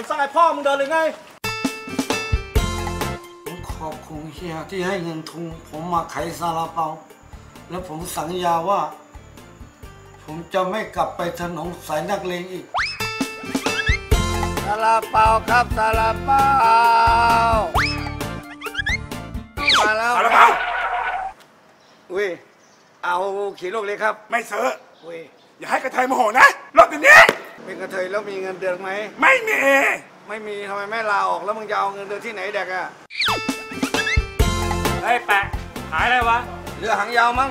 นสร้างไอ้พ่อมึงเดินเลยไง ผมขอบคุณเฮียที่ให้เงินทุนผมมาขายซาลาเปา แล้วผมสัญญาว่า ผมจะไม่กลับไปถนนสายนักเลงอีก ซาลาเปาครับซาลาเปามาแล้วซาลาเปาอุ้ย เอาขี่ลูกเลยครับ ไม่ซื้ออุ้ย อย่าให้กระเทยโมโหนะรถอย่างนี้ เป็นกระเทยแล้วมีเงินเดือนไหม ไม่มี ไม่มีทำไมไม่ลาออกแล้วมึงจะเอาเงินเดือนที่ไหนเด็กอะเฮ้ยแปะ ขายอะไรวะ เรือหางยาวมั้ง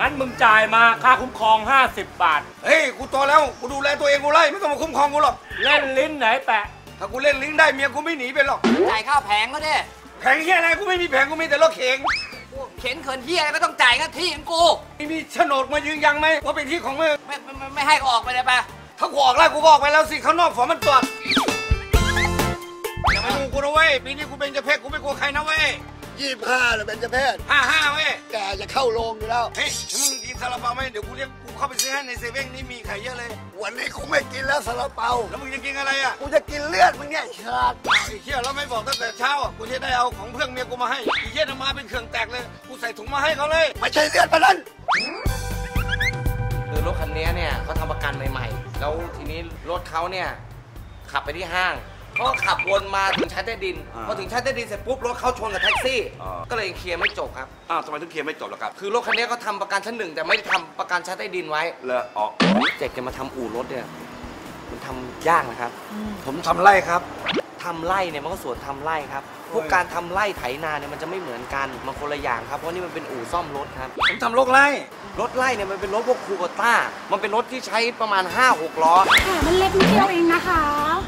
งั้นมึงจ่ายมาค่าคุ้มครอง 50 บาท เฮ้ย กูโตแล้ว กูดูแลตัวเองกูไล่ไม่ต้องมาคุ้มครองกูหรอก เล่นลิ้นไหนแปะ ถ้ากูเล่นลิงได้เมียกูไม่หนีไปหรอก จ่ายค่าแผงก็ได้แผงเฮียอะไรกูไม่มีแผงกูมีแต่รถเข็งเข็นเขินที่อะไรก็ต้องจ่ายก็ที่ของกูไม่มีโฉนดมายืนยันไหมว่าเป็นที่ของมึง ไม่ไม่ไม่ไม่ให้ก็ออกไปเลยปะ ถ้ากูออกไล่กูก็ออกไปแล้วสิข้างนอกฝนมันตรวจอย่ามาดูกูนะเว้ยปีนี้กูเป็นเจะเพศกูไม่กลัวใครนะเว้ยยี่ห้าเลยเป็นเจะเพศห้าห้าเว้ยแกจะเข้าโรงอยู่แล้วเฮ้ยถ้ามึงกินซาลาเปาไหมเดี๋ยวกูเรียกกูเข้าไปซื้อให้ในเซเว่นนี่มีไข่เยอะเลย วันนี้กูไม่กินแล้วซาลาเปาแล้วมึงจะกินอะไรอะกูจะกินเลือดมึงเนี่ยไอ้ชาติไอ้เหี้ยเราไม่บอกตั้งแต่เช้าอะกูจะได้เอาของเพื่อนเมียกูมาให้ไอ้เหี้ยน่ะมาเป็นเครื่องแตกเลย กูใส่ถุงมาให้เขาเลยไม่ใช่เลือดมันนั้น คือรถคันนี้เนี่ยเขาทำประกันใหม่ๆ แล้วทีนี้รถเขาเนี่ยขับไปที่ห้างเขาก็ขับวนมาถึงชั้นใต้ดินพอถึงชั้นใต้ดินเสร็จปุ๊บรถเขาชนกับแท็กซี่ ก็เลยเคลียร์ไม่จบครับ อ้าวทำไมถึงเคลียร์ไม่จบล่ะครับคือรถคันนี้เขาทำประกันชั้นหนึ่งแต่ไม่ได้ทำประกันชั้นใต้ดินไว้ เลอะออกเจ็กจะมาทำอู่รถเนี่ย มันทำยากนะครับ ผมทำไร่ครับ ทำไร่เนี่ยมันก็ส่วนทำไร่ครับ พวกการทำไร่ไถนาเนี่ยมันจะไม่เหมือนกัน มันคนละอย่างครับ เพราะนี่มันเป็นอู่ซ่อมรถครับ ผมทำโรคไร่ รถไล่เนี่ยมันเป็นรถพวกคูโบต้า มันเป็นรถที่ใช้ประมาณ 5-6 ล้อแผลมันเล็กนิดเดียวเองนะคะ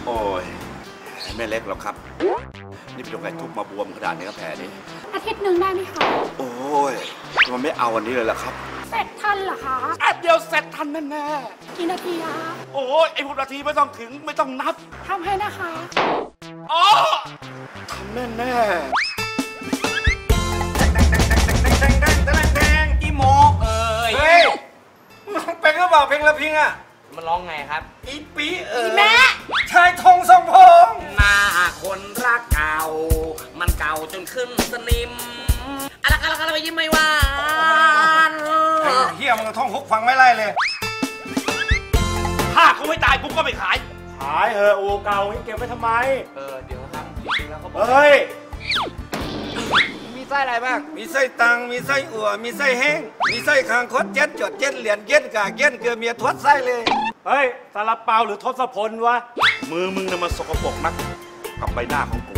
โอ้ยไม่เล็กหรอกครับ นี่เป็นโรคไก่ทุบมาบวมขนาดนี้ครับแผลนี้ อาทิตย์หนึ่งได้ไหมคะ โอ้ยมันไม่เอาวันนี้เลยล่ะครับ เสร็จทันเหรอคะ แอบเดียวเสร็จทันแน่กี่นาทีคะๆโอ้ยไอ้พวกนาทีไม่ต้องถึงไม่ต้องนับทำให้นะคะ อ๋อทำแน่แน่แดงแดงแดงแดงแดงอีโมเอ้ยเฮ้ยมึงเป็นหรือเปล่าเพลงละพิงอะ มันร้องไงครับ อีปีเออแม่ชายทองทรงพงษ์หน้าคนรักเก่า มันเก่าจนขึ้นสนิมอะไรกันอะไรไปยิ้มไม่หวาน ไอ้เฮียมึงท่องฮุกฟังไม่ไล่เลย ถ้ากูไม่ตายกูก็ไม่ขาย ขายเอออูเก่านี่เก็บไว้ทำไม เออ เดี๋ยวครับจริงๆแล้วเขาบอกเฮ้ย มีไส้อะไรบ้าง มีไส้ตัง มีไส้อั่ว มีไส้แห้ง มีไส้คางคดเจ็ดจดเจ็ดเหรียญเย็นกากเย็นเกลือเมียทวดไส้เลย เฮ้ยซาลาเปาหรือทศพลวะ มือมึงน่ะมันสกปรกนัก กับใบหน้าของกู